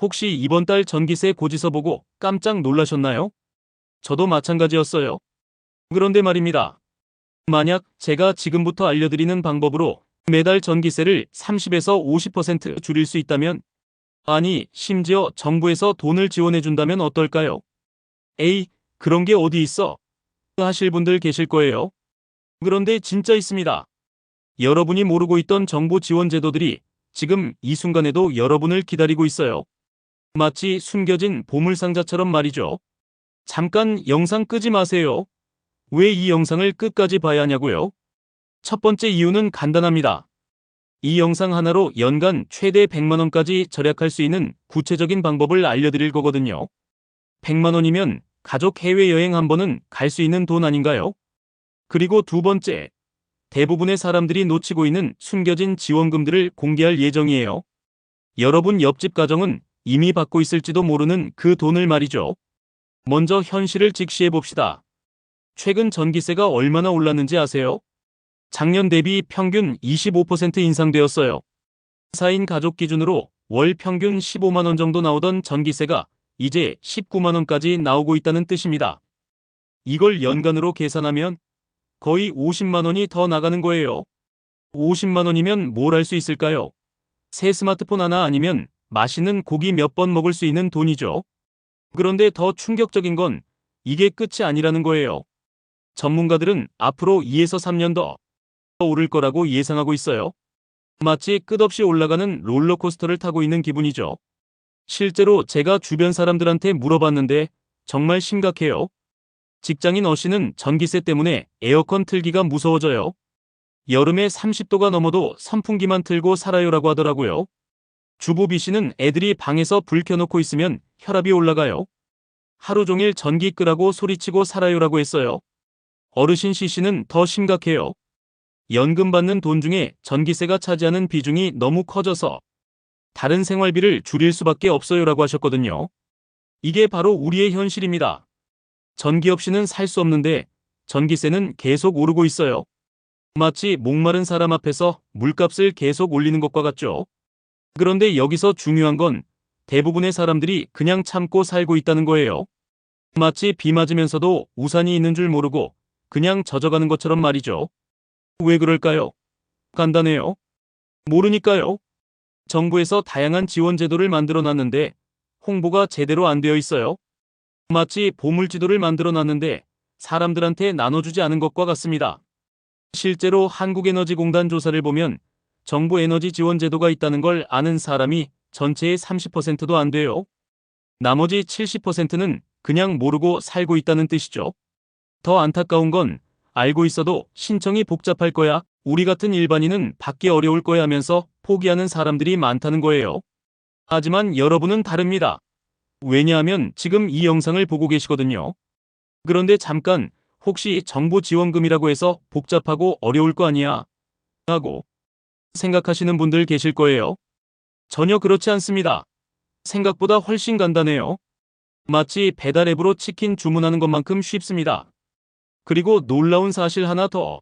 혹시 이번 달 전기세 고지서 보고 깜짝 놀라셨나요? 저도 마찬가지였어요. 그런데 말입니다. 만약 제가 지금부터 알려드리는 방법으로 매달 전기세를 30에서 50% 줄일 수 있다면, 아니, 심지어 정부에서 돈을 지원해준다면 어떨까요? 에이, 그런 게 어디 있어? 하실 분들 계실 거예요. 그런데 진짜 있습니다. 여러분이 모르고 있던 정부 지원 제도들이 지금 이 순간에도 여러분을 기다리고 있어요. 마치 숨겨진 보물상자처럼 말이죠. 잠깐 영상 끄지 마세요. 왜 이 영상을 끝까지 봐야 하냐고요? 첫 번째 이유는 간단합니다. 이 영상 하나로 연간 최대 100만원까지 절약할 수 있는 구체적인 방법을 알려드릴 거거든요. 100만원이면 가족 해외여행 한 번은 갈 수 있는 돈 아닌가요? 그리고 두 번째, 대부분의 사람들이 놓치고 있는 숨겨진 지원금들을 공개할 예정이에요. 여러분 옆집 가정은 이미 받고 있을지도 모르는 그 돈을 말이죠. 먼저 현실을 직시해 봅시다. 최근 전기세가 얼마나 올랐는지 아세요? 작년 대비 평균 25% 인상되었어요. 4인 가족 기준으로 월 평균 15만원 정도 나오던 전기세가 이제 19만원까지 나오고 있다는 뜻입니다. 이걸 연간으로 계산하면 거의 50만원이 더 나가는 거예요. 50만원이면 뭘 할 수 있을까요? 새 스마트폰 하나 아니면 맛있는 고기 몇 번 먹을 수 있는 돈이죠. 그런데 더 충격적인 건 이게 끝이 아니라는 거예요. 전문가들은 앞으로 2에서 3년 더 오를 거라고 예상하고 있어요. 마치 끝없이 올라가는 롤러코스터를 타고 있는 기분이죠. 실제로 제가 주변 사람들한테 물어봤는데 정말 심각해요. 직장인 어씨는 전기세 때문에 에어컨 틀기가 무서워져요. 여름에 30도가 넘어도 선풍기만 틀고 살아요라고 하더라고요. 주부 B 씨는 애들이 방에서 불 켜놓고 있으면 혈압이 올라가요. 하루 종일 전기 끄라고 소리치고 살아요라고 했어요. 어르신 C 씨는 더 심각해요. 연금 받는 돈 중에 전기세가 차지하는 비중이 너무 커져서 다른 생활비를 줄일 수밖에 없어요라고 하셨거든요. 이게 바로 우리의 현실입니다. 전기 없이는 살 수 없는데 전기세는 계속 오르고 있어요. 마치 목마른 사람 앞에서 물값을 계속 올리는 것과 같죠. 그런데 여기서 중요한 건 대부분의 사람들이 그냥 참고 살고 있다는 거예요. 마치 비 맞으면서도 우산이 있는 줄 모르고 그냥 젖어가는 것처럼 말이죠. 왜 그럴까요? 간단해요. 모르니까요. 정부에서 다양한 지원 제도를 만들어 놨는데 홍보가 제대로 안 되어 있어요. 마치 보물지도를 만들어 놨는데 사람들한테 나눠주지 않은 것과 같습니다. 실제로 한국에너지공단 조사를 보면 정부 에너지 지원 제도가 있다는 걸 아는 사람이 전체의 30%도 안 돼요. 나머지 70%는 그냥 모르고 살고 있다는 뜻이죠. 더 안타까운 건 알고 있어도 신청이 복잡할 거야. 우리 같은 일반인은 받기 어려울 거야 하면서 포기하는 사람들이 많다는 거예요. 하지만 여러분은 다릅니다. 왜냐하면 지금 이 영상을 보고 계시거든요. 그런데 잠깐 혹시 정부 지원금이라고 해서 복잡하고 어려울 거 아니야? 하고 생각하시는 분들 계실 거예요. 전혀 그렇지 않습니다. 생각보다 훨씬 간단해요. 마치 배달 앱으로 치킨 주문하는 것만큼 쉽습니다. 그리고 놀라운 사실 하나 더.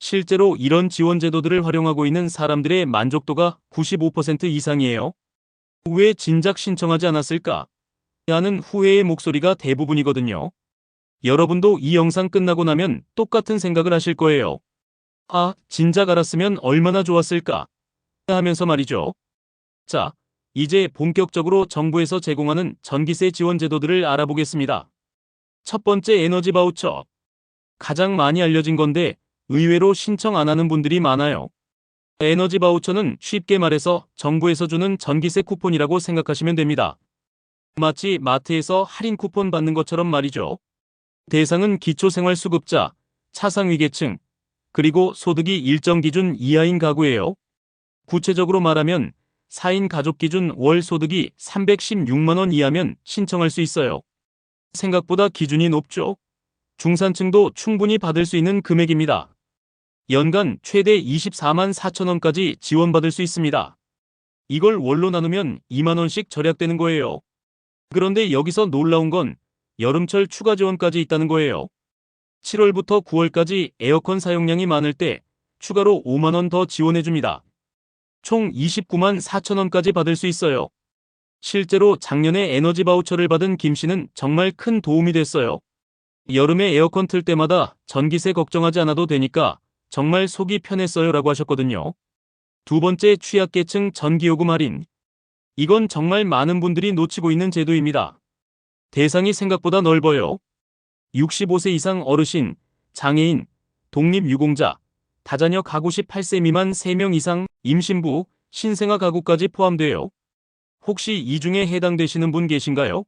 실제로 이런 지원 제도들을 활용하고 있는 사람들의 만족도가 95% 이상이에요. 왜 진작 신청하지 않았을까? 하는 후회의 목소리가 대부분이거든요. 여러분도 이 영상 끝나고 나면 똑같은 생각을 하실 거예요. 아, 진작 알았으면 얼마나 좋았을까? 하면서 말이죠. 자, 이제 본격적으로 정부에서 제공하는 전기세 지원 제도들을 알아보겠습니다. 첫 번째 에너지 바우처. 가장 많이 알려진 건데 의외로 신청 안 하는 분들이 많아요. 에너지 바우처는 쉽게 말해서 정부에서 주는 전기세 쿠폰이라고 생각하시면 됩니다. 마치 마트에서 할인 쿠폰 받는 것처럼 말이죠. 대상은 기초생활수급자, 차상위계층, 그리고 소득이 일정 기준 이하인 가구예요. 구체적으로 말하면 4인 가족 기준 월 소득이 316만원 이하면 신청할 수 있어요. 생각보다 기준이 높죠. 중산층도 충분히 받을 수 있는 금액입니다. 연간 최대 24만 4천원까지 지원받을 수 있습니다. 이걸 월로 나누면 2만원씩 절약되는 거예요. 그런데 여기서 놀라운 건 여름철 추가 지원까지 있다는 거예요. 7월부터 9월까지 에어컨 사용량이 많을 때 추가로 5만원 더 지원해줍니다. 총 29만 4천원까지 받을 수 있어요. 실제로 작년에 에너지 바우처를 받은 김 씨는 정말 큰 도움이 됐어요. 여름에 에어컨 틀 때마다 전기세 걱정하지 않아도 되니까 정말 속이 편했어요 라고 하셨거든요. 두 번째 취약계층 전기요금 할인. 이건 정말 많은 분들이 놓치고 있는 제도입니다. 대상이 생각보다 넓어요. 65세 이상 어르신, 장애인, 독립유공자, 다자녀 가구 18세 미만 3명 이상, 임신부, 신생아 가구까지 포함돼요. 혹시 이 중에 해당되시는 분 계신가요?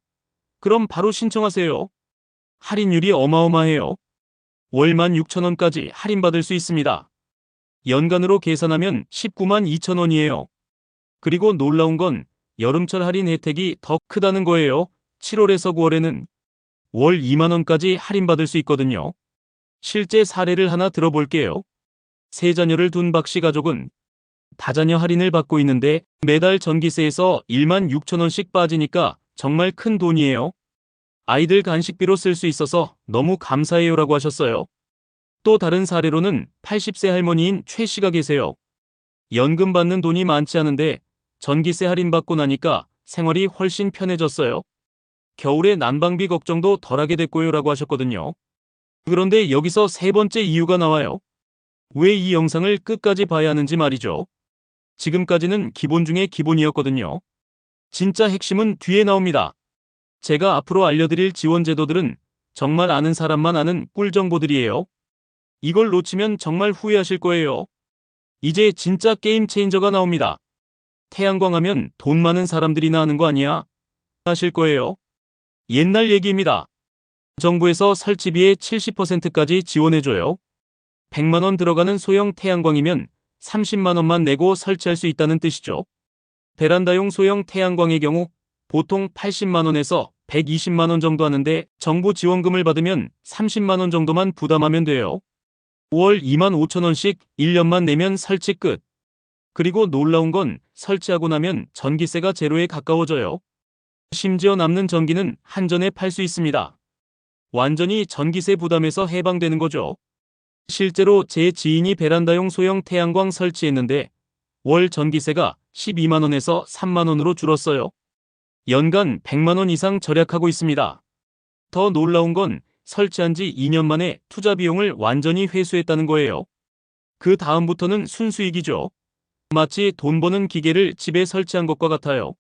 그럼 바로 신청하세요. 할인율이 어마어마해요. 월만 6천원까지 할인받을 수 있습니다. 연간으로 계산하면 19만 2천원이에요. 그리고 놀라운 건 여름철 할인 혜택이 더 크다는 거예요. 7월에서 9월에는 월 2만원까지 할인받을 수 있거든요. 실제 사례를 하나 들어볼게요. 세 자녀를 둔 박씨 가족은 다자녀 할인을 받고 있는데 매달 전기세에서 1만 6천원씩 빠지니까 정말 큰 돈이에요. 아이들 간식비로 쓸 수 있어서 너무 감사해요 라고 하셨어요. 또 다른 사례로는 80세 할머니인 최 씨가 계세요. 연금 받는 돈이 많지 않은데 전기세 할인 받고 나니까 생활이 훨씬 편해졌어요. 겨울에 난방비 걱정도 덜하게 됐고요 라고 하셨거든요. 그런데 여기서 세 번째 이유가 나와요. 왜 이 영상을 끝까지 봐야 하는지 말이죠. 지금까지는 기본 중에 기본이었거든요. 진짜 핵심은 뒤에 나옵니다. 제가 앞으로 알려드릴 지원 제도들은 정말 아는 사람만 아는 꿀 정보들이에요. 이걸 놓치면 정말 후회하실 거예요. 이제 진짜 게임 체인저가 나옵니다. 태양광 하면 돈 많은 사람들이나 하는 거 아니야? 하실 거예요. 옛날 얘기입니다. 정부에서 설치비의 70%까지 지원해줘요. 100만원 들어가는 소형 태양광이면 30만원만 내고 설치할 수 있다는 뜻이죠. 베란다용 소형 태양광의 경우 보통 80만원에서 120만원 정도 하는데 정부 지원금을 받으면 30만원 정도만 부담하면 돼요. 5월 2만 5천원씩 1년만 내면 설치 끝. 그리고 놀라운 건 설치하고 나면 전기세가 제로에 가까워져요. 심지어 남는 전기는 한전에 팔 수 있습니다. 완전히 전기세 부담에서 해방되는 거죠. 실제로 제 지인이 베란다용 소형 태양광 설치했는데 월 전기세가 12만원에서 3만원으로 줄었어요. 연간 100만원 이상 절약하고 있습니다. 더 놀라운 건 설치한 지 2년 만에 투자 비용을 완전히 회수했다는 거예요. 그 다음부터는 순수익이죠. 마치 돈 버는 기계를 집에 설치한 것과 같아요.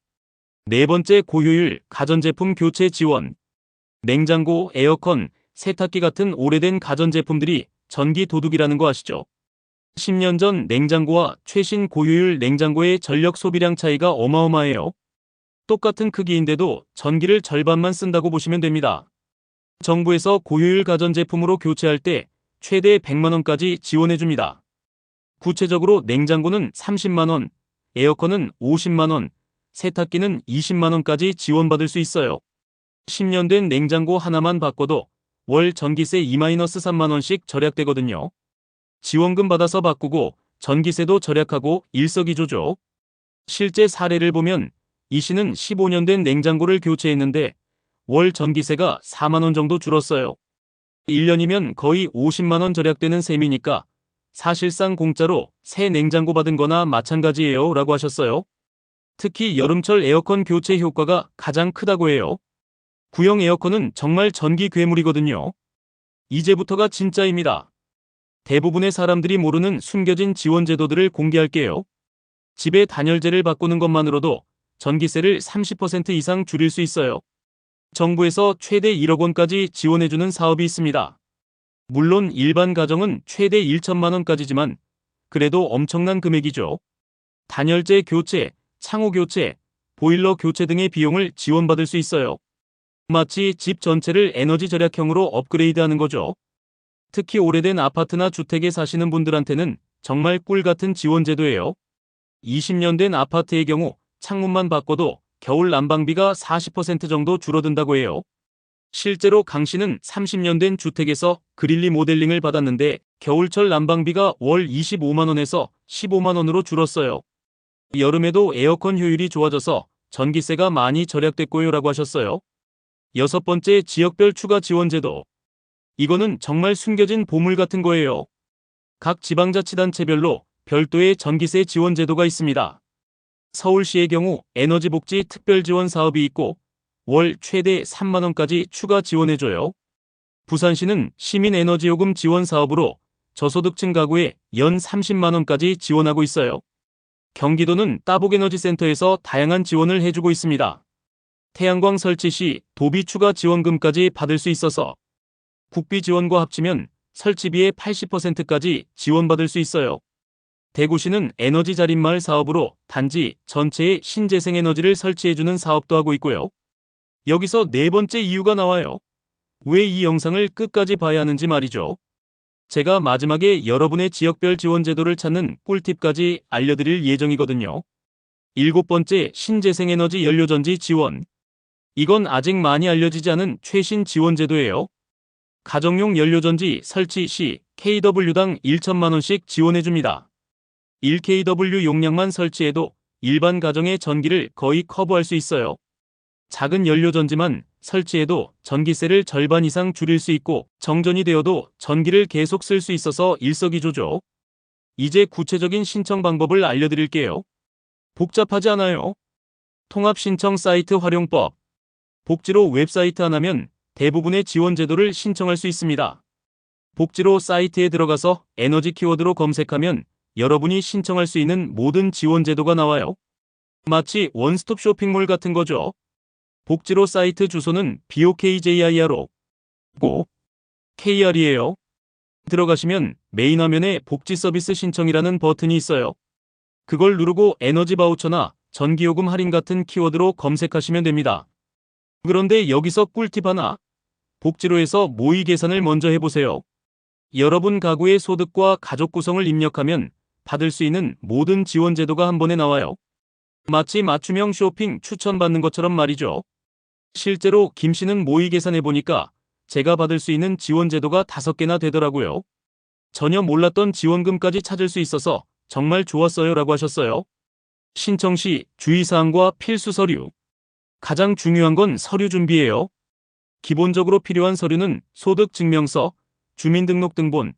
네 번째 고효율 가전제품 교체 지원. 냉장고, 에어컨, 세탁기 같은 오래된 가전제품들이 전기 도둑이라는 거 아시죠? 10년 전 냉장고와 최신 고효율 냉장고의 전력 소비량 차이가 어마어마해요. 똑같은 크기인데도 전기를 절반만 쓴다고 보시면 됩니다. 정부에서 고효율 가전제품으로 교체할 때 최대 100만원까지 지원해줍니다. 구체적으로 냉장고는 30만원, 에어컨은 50만원, 세탁기는 20만원까지 지원받을 수 있어요. 10년 된 냉장고 하나만 바꿔도 월 전기세 2-3만원씩 절약되거든요. 지원금 받아서 바꾸고 전기세도 절약하고 일석이조죠. 실제 사례를 보면 이 씨는 15년 된 냉장고를 교체했는데 월 전기세가 4만원 정도 줄었어요. 1년이면 거의 50만원 절약되는 셈이니까 사실상 공짜로 새 냉장고 받은 거나 마찬가지예요 라고 하셨어요. 특히 여름철 에어컨 교체 효과가 가장 크다고 해요. 구형 에어컨은 정말 전기 괴물이거든요. 이제부터가 진짜입니다. 대부분의 사람들이 모르는 숨겨진 지원 제도들을 공개할게요. 집에 단열재를 바꾸는 것만으로도 전기세를 30% 이상 줄일 수 있어요. 정부에서 최대 1억 원까지 지원해주는 사업이 있습니다. 물론 일반 가정은 최대 1천만 원까지지만 그래도 엄청난 금액이죠. 단열재 교체, 창호 교체, 보일러 교체 등의 비용을 지원받을 수 있어요. 마치 집 전체를 에너지 절약형으로 업그레이드하는 거죠. 특히 오래된 아파트나 주택에 사시는 분들한테는 정말 꿀 같은 지원 제도예요. 20년 된 아파트의 경우 창문만 바꿔도 겨울 난방비가 40% 정도 줄어든다고 해요. 실제로 강 씨는 30년 된 주택에서 그릴리 모델링을 받았는데 겨울철 난방비가 월 25만원에서 15만원으로 줄었어요. 여름에도 에어컨 효율이 좋아져서 전기세가 많이 절약됐고요 라고 하셨어요. 여섯 번째 지역별 추가 지원 제도. 이거는 정말 숨겨진 보물 같은 거예요. 각 지방자치단체별로 별도의 전기세 지원 제도가 있습니다. 서울시의 경우 에너지복지 특별지원 사업이 있고 월 최대 3만원까지 추가 지원해줘요. 부산시는 시민에너지요금 지원 사업으로 저소득층 가구에 연 30만원까지 지원하고 있어요. 경기도는 따복에너지센터에서 다양한 지원을 해주고 있습니다. 태양광 설치 시 도비 추가 지원금까지 받을 수 있어서 국비 지원과 합치면 설치비의 80%까지 지원받을 수 있어요. 대구시는 에너지 자립마을 사업으로 단지 전체에 신재생 에너지를 설치해주는 사업도 하고 있고요. 여기서 네 번째 이유가 나와요. 왜 이 영상을 끝까지 봐야 하는지 말이죠. 제가 마지막에 여러분의 지역별 지원 제도를 찾는 꿀팁까지 알려드릴 예정이거든요. 일곱 번째 신재생 에너지 연료전지 지원. 이건 아직 많이 알려지지 않은 최신 지원 제도예요. 가정용 연료전지 설치 시 kW당 1천만원씩 지원해줍니다. 1kW 용량만 설치해도 일반 가정의 전기를 거의 커버할 수 있어요. 작은 연료전지만 설치해도 전기세를 절반 이상 줄일 수 있고 정전이 되어도 전기를 계속 쓸 수 있어서 일석이조죠. 이제 구체적인 신청 방법을 알려드릴게요. 복잡하지 않아요. 통합신청 사이트 활용법. 복지로 웹사이트 하나면 대부분의 지원 제도를 신청할 수 있습니다. 복지로 사이트에 들어가서 에너지 키워드로 검색하면 여러분이 신청할 수 있는 모든 지원 제도가 나와요. 마치 원스톱 쇼핑몰 같은 거죠. 복지로 사이트 주소는 BOKJIRO 고 KR이에요. 들어가시면 메인 화면에 복지 서비스 신청이라는 버튼이 있어요. 그걸 누르고 에너지 바우처나 전기요금 할인 같은 키워드로 검색하시면 됩니다. 그런데 여기서 꿀팁 하나. 복지로에서 모의 계산을 먼저 해보세요. 여러분 가구의 소득과 가족 구성을 입력하면 받을 수 있는 모든 지원 제도가 한 번에 나와요. 마치 맞춤형 쇼핑 추천받는 것처럼 말이죠. 실제로 김 씨는 모의 계산해 보니까 제가 받을 수 있는 지원 제도가 다섯 개나 되더라고요. 전혀 몰랐던 지원금까지 찾을 수 있어서 정말 좋았어요 라고 하셨어요. 신청 시 주의사항과 필수 서류. 가장 중요한 건 서류 준비예요. 기본적으로 필요한 서류는 소득증명서, 주민등록등본,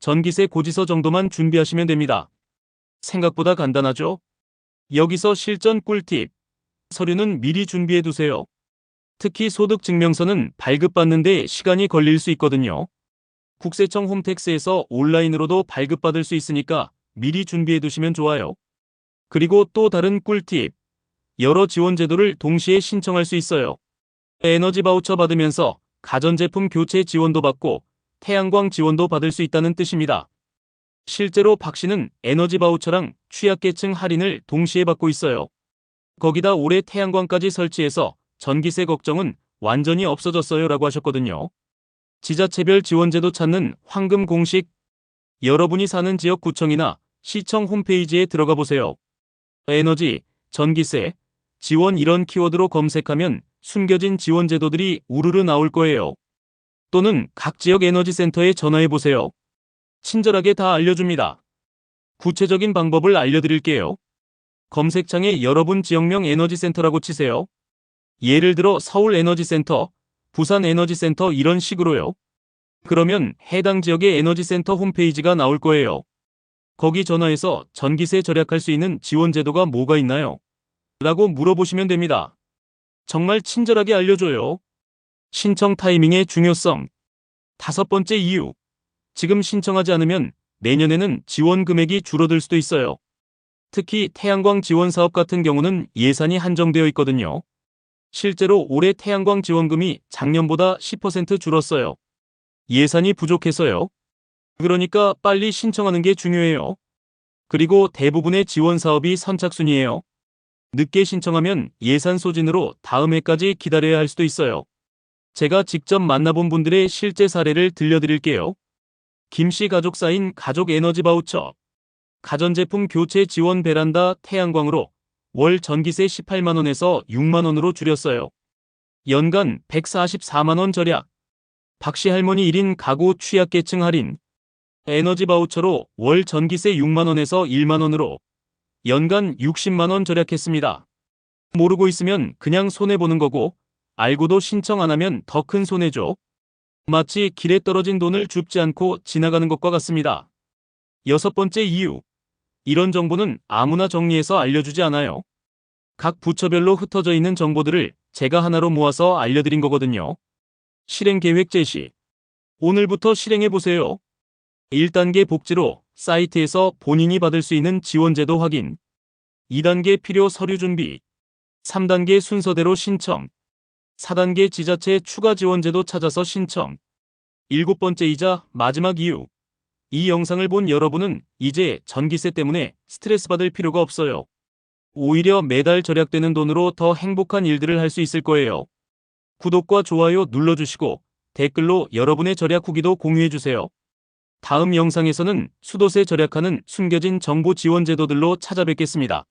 전기세 고지서 정도만 준비하시면 됩니다. 생각보다 간단하죠? 여기서 실전 꿀팁. 서류는 미리 준비해 두세요. 특히 소득증명서는 발급받는데 시간이 걸릴 수 있거든요. 국세청 홈택스에서 온라인으로도 발급받을 수 있으니까 미리 준비해 두시면 좋아요. 그리고 또 다른 꿀팁. 여러 지원 제도를 동시에 신청할 수 있어요. 에너지 바우처 받으면서 가전제품 교체 지원도 받고 태양광 지원도 받을 수 있다는 뜻입니다. 실제로 박 씨는 에너지 바우처랑 취약계층 할인을 동시에 받고 있어요. 거기다 올해 태양광까지 설치해서 전기세 걱정은 완전히 없어졌어요 라고 하셨거든요. 지자체별 지원제도 찾는 황금 공식 여러분이 사는 지역 구청이나 시청 홈페이지에 들어가 보세요. 에너지, 전기세, 지원 이런 키워드로 검색하면 숨겨진 지원 제도들이 우르르 나올 거예요. 또는 각 지역 에너지 센터에 전화해 보세요. 친절하게 다 알려줍니다. 구체적인 방법을 알려드릴게요. 검색창에 여러분 지역명 에너지 센터라고 치세요. 예를 들어 서울 에너지센터, 부산 에너지센터 이런 식으로요. 그러면 해당 지역의 에너지센터 홈페이지가 나올 거예요. 거기 전화해서 전기세 절약할 수 있는 지원 제도가 뭐가 있나요? 라고 물어보시면 됩니다. 정말 친절하게 알려줘요. 신청 타이밍의 중요성. 다섯 번째 이유. 지금 신청하지 않으면 내년에는 지원 금액이 줄어들 수도 있어요. 특히 태양광 지원 사업 같은 경우는 예산이 한정되어 있거든요. 실제로 올해 태양광 지원금이 작년보다 10% 줄었어요. 예산이 부족해서요. 그러니까 빨리 신청하는 게 중요해요. 그리고 대부분의 지원 사업이 선착순이에요. 늦게 신청하면 예산 소진으로 다음 해까지 기다려야 할 수도 있어요. 제가 직접 만나본 분들의 실제 사례를 들려드릴게요. 김씨 가족 사인 가족 에너지 바우처. 가전제품 교체 지원 베란다 태양광으로 월 전기세 18만원에서 6만원으로 줄였어요. 연간 144만원 절약. 박씨 할머니 1인 가구 취약계층 할인. 에너지 바우처로 월 전기세 6만원에서 1만원으로 연간 60만원 절약했습니다. 모르고 있으면 그냥 손해보는 거고 알고도 신청 안 하면 더 큰 손해죠. 마치 길에 떨어진 돈을 줍지 않고 지나가는 것과 같습니다. 여섯 번째 이유. 이런 정보는 아무나 정리해서 알려주지 않아요. 각 부처별로 흩어져 있는 정보들을 제가 하나로 모아서 알려드린 거거든요. 실행 계획 제시. 오늘부터 실행해 보세요. 1단계 복지로 사이트에서 본인이 받을 수 있는 지원제도 확인. 2단계 필요 서류 준비. 3단계 순서대로 신청. 4단계 지자체 추가 지원제도 찾아서 신청. 일곱 번째이자 마지막 이유. 이 영상을 본 여러분은 이제 전기세 때문에 스트레스 받을 필요가 없어요. 오히려 매달 절약되는 돈으로 더 행복한 일들을 할 수 있을 거예요. 구독과 좋아요 눌러주시고 댓글로 여러분의 절약 후기도 공유해주세요. 다음 영상에서는 수도세 절약하는 숨겨진 정보 지원 제도들로 찾아뵙겠습니다.